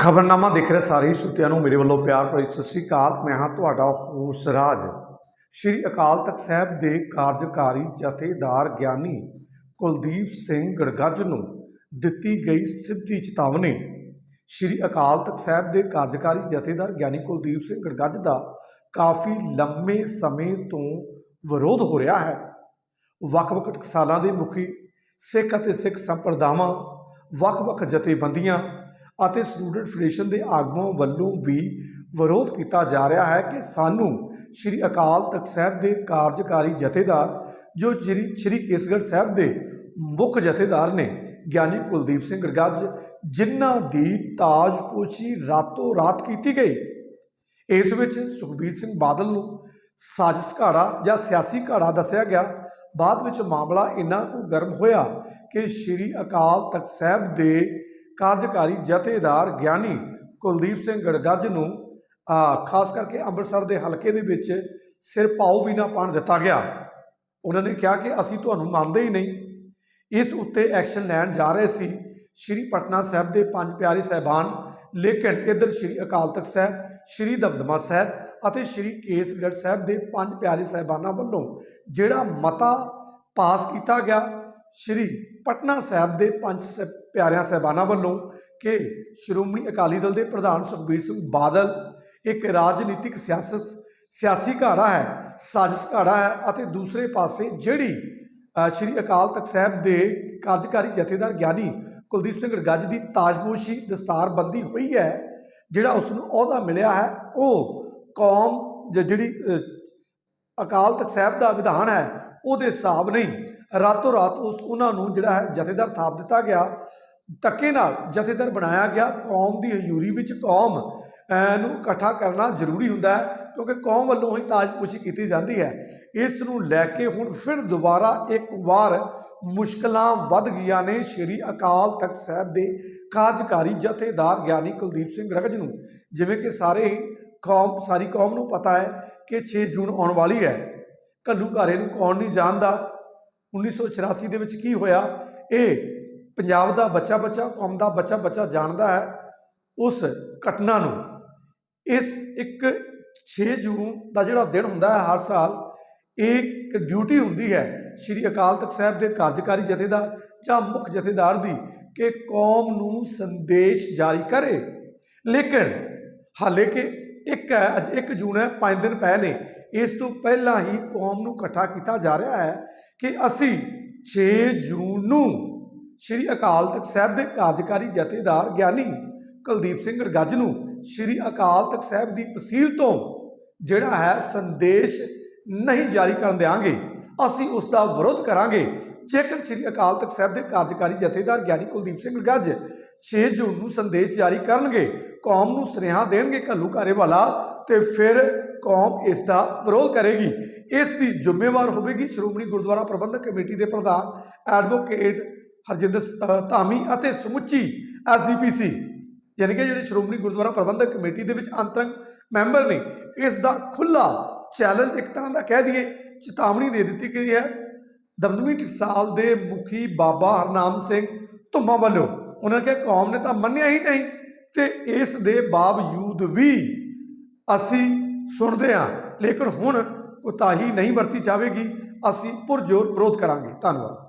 ਖਬਰਨਾਮਾ ਦੇਖ ਰਹੇ ਸਾਰੇ ਹੀ ਸਰੋਤਿਆਂ ਨੂੰ ਮੇਰੇ ਵੱਲੋਂ ਪਿਆਰ ਭਰੀ ਸਤਿ ਸ੍ਰੀ ਅਕਾਲ। ਮੈਂ ਹਾਂ ਤੁਹਾਡਾ ਹੋਸ ਰਾਜ ਸ਼੍ਰੀ ਅਕਾਲ ਤਖਤ ਸਾਹਿਬ ਦੇ ਕਾਰਜਕਾਰੀ ਜਥੇਦਾਰ ਗਿਆਨੀ ਕੁਲਦੀਪ ਸਿੰਘ ਗੜਗੱਜ ਨੂੰ ਦਿੱਤੀ ਗਈ ਸਿੱਧੀ ਚੇਤਾਵਨੀ। ਸ਼੍ਰੀ ਅਕਾਲ ਤਖਤ ਸਾਹਿਬ ਦੇ ਕਾਰਜਕਾਰੀ ਜਥੇਦਾਰ ਗਿਆਨੀ ਕੁਲਦੀਪ ਸਿੰਘ ਗੜਗੱਜ ਦਾ ਕਾਫੀ ਲੰਮੇ ਸਮੇਂ ਤੋਂ ਵਿਰੋਧ ਹੋ ਰਿਹਾ ਹੈ। ਵੱਖ-ਵੱਖ ਟਕਸਾਲਾਂ ਦੇ ਮੁਖੀ, ਸਿੱਖ ਅਤੇ ਸਿੱਖ ਸੰਪਰਦਾਵਾਂ, ਵੱਖ-ਵੱਖ ਜਥੇਬੰਦੀਆਂ ਅਤੇ ਸਟੂਡੈਂਟ ਫੈਡਰੇਸ਼ਨ ਦੇ ਆਗੂਆਂ ਵੱਲੋਂ ਵੀ ਵਿਰੋਧ ਕੀਤਾ ਜਾ ਰਿਹਾ ਹੈ ਕਿ ਸਾਨੂੰ ਸ਼੍ਰੀ ਅਕਾਲ ਤਖਤ ਸਾਹਿਬ ਦੇ ਕਾਰਜਕਾਰੀ ਜਥੇਦਾਰ, ਜੋ ਸ਼੍ਰੀ ਸ਼੍ਰੀ ਕੇਸਗੜ੍ਹ ਸਾਹਿਬ ਦੇ ਮੁੱਖ ਜਥੇਦਾਰ ਨੇ, ਗਿਆਨੀ ਕੁਲਦੀਪ ਸਿੰਘ ਗੜਗੱਜ, ਜਿਨ੍ਹਾਂ ਦੀ ਤਾਜਪੋਸ਼ੀ ਰਾਤੋਂ ਰਾਤ ਕੀਤੀ ਗਈ। ਇਸ ਵਿੱਚ ਸੁਖਬੀਰ ਸਿੰਘ ਬਾਦਲ ਨੂੰ ਸਾਜ਼ਿਸ਼ ਘਾੜਾ ਜਾਂ ਸਿਆਸੀ ਘਾੜਾ ਦੱਸਿਆ ਗਿਆ। ਬਾਅਦ ਵਿੱਚ ਮਾਮਲਾ ਇੰਨਾ ਕੁ ਗਰਮ ਹੋਇਆ ਕਿ ਸ਼੍ਰੀ ਅਕਾਲ ਤਖਤ ਸਾਹਿਬ ਦੇ ਕਾਰਜਕਾਰੀ ਜਥੇਦਾਰ ਗਿਆਨੀ ਕੁਲਦੀਪ ਸਿੰਘ ਗੜਗੱਜ ਨੂੰ ਖਾਸ ਕਰਕੇ ਅੰਮ੍ਰਿਤਸਰ ਦੇ ਹਲਕੇ ਦੇ ਵਿੱਚ ਸਿਰ ਪਾਉ ਵੀ ਨਾ ਪਾਣ ਦਿੱਤਾ ਗਿਆ। ਉਹਨਾਂ ਨੇ ਕਿਹਾ ਕਿ ਅਸੀਂ ਤੁਹਾਨੂੰ ਮੰਨਦੇ ਹੀ ਨਹੀਂ। ਇਸ ਉੱਤੇ ਐਕਸ਼ਨ ਲੈਣ ਜਾ ਰਹੇ ਸੀ ਸ਼੍ਰੀ ਪਟਨਾ ਸਾਹਿਬ ਦੇ ਪੰਜ ਪਿਆਰੇ ਸਹਿਬਾਨ, ਲੇਕਿਨ ਇਧਰ ਸ਼੍ਰੀ ਅਕਾਲ ਤਖਤ ਸਾਹਿਬ, ਸ਼੍ਰੀ ਦਮਦਮਾ ਸਾਹਿਬ ਅਤੇ ਸ਼੍ਰੀ ਕੇਸਗੜ੍ਹ ਸਾਹਿਬ ਦੇ ਪੰਜ ਪਿਆਰੇ ਸਹਿਬਾਨਾਂ ਵੱਲੋਂ ਜਿਹੜਾ ਮਤਾ ਪਾਸ ਕੀਤਾ ਗਿਆ, ਸ਼੍ਰੀ ਪਟਨਾ ਸਾਹਿਬ ਦੇ ਪੰਜ ਸ- ਪਿਆਰਿਆਂ ਸਹਿਬਾਨਾਂ ਵੱਲੋਂ ਕਿ ਸ਼੍ਰੋਮਣੀ ਅਕਾਲੀ ਦਲ ਦੇ ਪ੍ਰਧਾਨ ਸੁਖਬੀਰ ਸਿੰਘ ਬਾਦਲ, ਇੱਕ ਰਾਜਨੀਤਿਕ ਸਿਆਸਤ, ਸਿਆਸੀ ਘਾੜਾ ਹੈ, ਸਾਜ਼ਿਸ਼ ਘਾੜਾ ਹੈ ਅਤੇ ਦੂਸਰੇ ਪਾਸੇ ਜਿਹੜੀ ਸ਼੍ਰੀ ਅਕਾਲ ਤਖਤ ਸਾਹਿਬ ਦੇ ਕਾਰਜਕਾਰੀ ਜਥੇਦਾਰ ਗਿਆਨੀ ਕੁਲਦੀਪ ਸਿੰਘ ਗੜਗੱਜ ਦੀ ਤਾਜਪੋਸ਼ੀ ਦਸਤਾਰਬੰਦੀ ਹੋਈ ਹੈ, ਜਿਹੜਾ ਉਸ ਨੂੰ ਅਹੁਦਾ ਮਿਲਿਆ ਹੈ, ਉਹ ਕੌਮ ਜ- ਜਿਹੜੀ ਅਕਾਲ ਤਖਤ ਸਾਹਿਬ ਦਾ ਵਿਧਾਨ ਹੈ, ਉਹਦੇ ਹਿਸਾਬ ਨਹੀਂ ਰਾਤੋਂ ਰਾਤ ਉਸ ਉਹਨਾਂ ਨੂੰ ਜਿਹੜਾ ਹੈ ਜਥੇਦਾਰ ਥਾਪ ਦਿੱਤਾ ਗਿਆ। ਧੱਕੇ ਨਾਲ ਜਥੇਦਾਰ ਬਣਾਇਆ ਗਿਆ। ਕੌਮ ਦੀ ਹਜ਼ੂਰੀ ਵਿੱਚ ਕੌਮ ਨੂੰ ਇਕੱਠਾ ਕਰਨਾ ਜ਼ਰੂਰੀ ਹੁੰਦਾ ਹੈ ਕਿਉਂਕਿ ਕੌਮ ਵੱਲੋਂ ਹੀ ਤਾਜਪੋਸ਼ੀ ਕੀਤੀ ਜਾਂਦੀ ਹੈ। ਇਸ ਨੂੰ ਲੈ ਕੇ ਹੁਣ ਫਿਰ ਦੁਬਾਰਾ ਇੱਕ ਵਾਰ ਮੁਸ਼ਕਲਾਂ ਵੱਧ ਗਈਆਂ ਨੇ ਸ਼੍ਰੀ ਅਕਾਲ ਤਖਤ ਸਾਹਿਬ ਦੇ ਕਾਰਜਕਾਰੀ ਜਥੇਦਾਰ ਗਿਆਨੀ ਕੁਲਦੀਪ ਸਿੰਘ ਰਗਜ ਨੂੰ। ਜਿਵੇਂ ਕਿ ਸਾਰੇ ਹੀ ਕੌਮ, ਸਾਰੀ ਕੌਮ ਨੂੰ ਪਤਾ ਹੈ ਕਿ 6 ਜੂਨ ਆਉਣ ਵਾਲੀ ਹੈ। ਘੱਲੂ ਘਾਰੇ ਨੂੰ ਕੌਣ ਨਹੀਂ ਜਾਣਦਾ। 1984 ਦੇ ਵਿੱਚ ਕੀ ਹੋਇਆ? ਇਹ ਪੰਜਾਬ ਦਾ ਬੱਚਾ ਬੱਚਾ, ਕੌਮ ਦਾ ਬੱਚਾ ਬੱਚਾ ਜਾਣਦਾ ਹੈ ਉਸ ਘਟਨਾ ਨੂੰ। ਇਸ ਇੱਕ 6 ਜੂਨ ਦਾ ਜਿਹੜਾ ਦਿਨ ਹੁੰਦਾ ਹੈ ਹਰ ਸਾਲ, ਇਹ ਇੱਕ ਡਿਊਟੀ ਹੁੰਦੀ ਹੈ ਸ਼੍ਰੀ ਅਕਾਲ ਤਖਤ ਸਾਹਿਬ ਦੇ ਕਾਰਜਕਾਰੀ ਜਥੇਦਾਰ ਜਾਂ ਮੁੱਖ ਜਥੇਦਾਰ ਦੀ ਕਿ ਕੌਮ ਨੂੰ ਸੰਦੇਸ਼ ਜਾਰੀ ਕਰੇ। ਲੇਕਿਨ ਹਾਲੇ ਕਿ ਇੱਕ ਹੈ, ਅੱਜ 1 ਜੂਨ ਹੈ 5 ਦਿਨ ਪਏ ਨੇ ਇਸ ਤੋਂ ਪਹਿਲਾਂ ਹੀ ਕੌਮ ਨੂੰ ਇਕੱਠਾ ਕੀਤਾ ਜਾ ਰਿਹਾ ਹੈ ਕਿ ਅਸੀਂ 6 ਜੂਨ ਨੂੰ ਸ਼੍ਰੀ ਅਕਾਲ ਤਖਤ ਸਾਹਿਬ ਦੇ ਕਾਰਜਕਾਰੀ ਜਥੇਦਾਰ ਗਿਆਨੀ ਕੁਲਦੀਪ ਸਿੰਘ ਗੜਗੱਜ ਨੂੰ ਸ਼੍ਰੀ ਅਕਾਲ ਤਖਤ ਸਾਹਿਬ ਦੀ ਤਹਿਸੀਲ ਤੋਂ ਜਿਹੜਾ ਹੈ ਸੰਦੇਸ਼ ਨਹੀਂ ਜਾਰੀ ਕਰਨ ਦੇਵਾਂਗੇ ਅਸੀਂ ਉਸ ਦਾ ਵਿਰੋਧ ਕਰਾਂਗੇ। ਜੇਕਰ ਸ਼੍ਰੀ ਅਕਾਲ ਤਖਤ ਸਾਹਿਬ ਦੇ ਕਾਰਜਕਾਰੀ ਜਥੇਦਾਰ ਗਿਆਨੀ ਕੁਲਦੀਪ ਸਿੰਘ ਗੱਜ 6 ਜੂਨ ਨੂੰ ਸੰਦੇਸ਼ ਜਾਰੀ ਕਰਨਗੇ, ਕੌਮ ਨੂੰ ਸੁਨੇਹਾ ਦੇਣਗੇ ਘੱਲੂ ਘਾਰੇ ਵਾਲਾ ਤੇ ਫਿਰ ਕੌਮ ਇਸ ਦਾ ਵਿਰੋਧ ਕਰੇਗੀ। ਇਸ ਦੀ ਜ਼ਿੰਮੇਵਾਰ ਹੋਵੇਗੀ ਸ਼੍ਰੋਮਣੀ ਗੁਰਦੁਆਰਾ ਪ੍ਰਬੰਧਕ ਕਮੇਟੀ ਦੇ ਪ੍ਰਧਾਨ, ਐਡਵੋਕੇਟ ਹਰਜਿੰਦਰ ਧਾਮੀ ਅਤੇ ਸਮੁੱਚੀ ਐਸਜੀਪੀਸੀ ਯਾਨੀ ਕਿ ਜਿਹੜੇ ਸ਼੍ਰੋਮਣੀ ਗੁਰਦੁਆਰਾ ਪ੍ਰਬੰਧਕ ਕਮੇਟੀ ਦੇ ਵਿੱਚ ਅੰਤਰੰਗ ਮੈਂਬਰ ਨੇ, ਇਸ ਦਾ ਖੁੱਲਾ ਚੈਲੰਜ ਇੱਕ ਤਰ੍ਹਾਂ ਦਾ ਕਹਿ ਦਈਏ, ਚੇਤਾਵਨੀ ਦੇ ਦਿੱਤੀ ਗਈ ਹੈ। ਦਮਦਮੀ ਟਕਸਾਲ ਦੇ ਮੁਖੀ ਬਾਬਾ ਹਰਨਾਮ ਸਿੰਘ ਧੁੰਮਾ ਵੱਲੋਂ ਉਹਨਾਂ ਨੇ ਕਿਹਾ, ਕੌਮ ਨੇ ਤਾਂ ਮੰਨਿਆ ਹੀ ਨਹੀਂ ਤੇ ਇਸ ਦੇ ਬਾਵਜੂਦ ਵੀ ਅਸੀਂ ਸੁਣਦੇ ਹਾਂ, ਲੇਕਿਨ ਹੁਣ ਕੋਤਾਹੀ ਨਹੀਂ ਵਰਤੀ ਜਾਵੇਗੀ। ਅਸੀਂ ਪੁਰਜੋਰ ਵਿਰੋਧ ਕਰਾਂਗੇ। ਧੰਨਵਾਦ।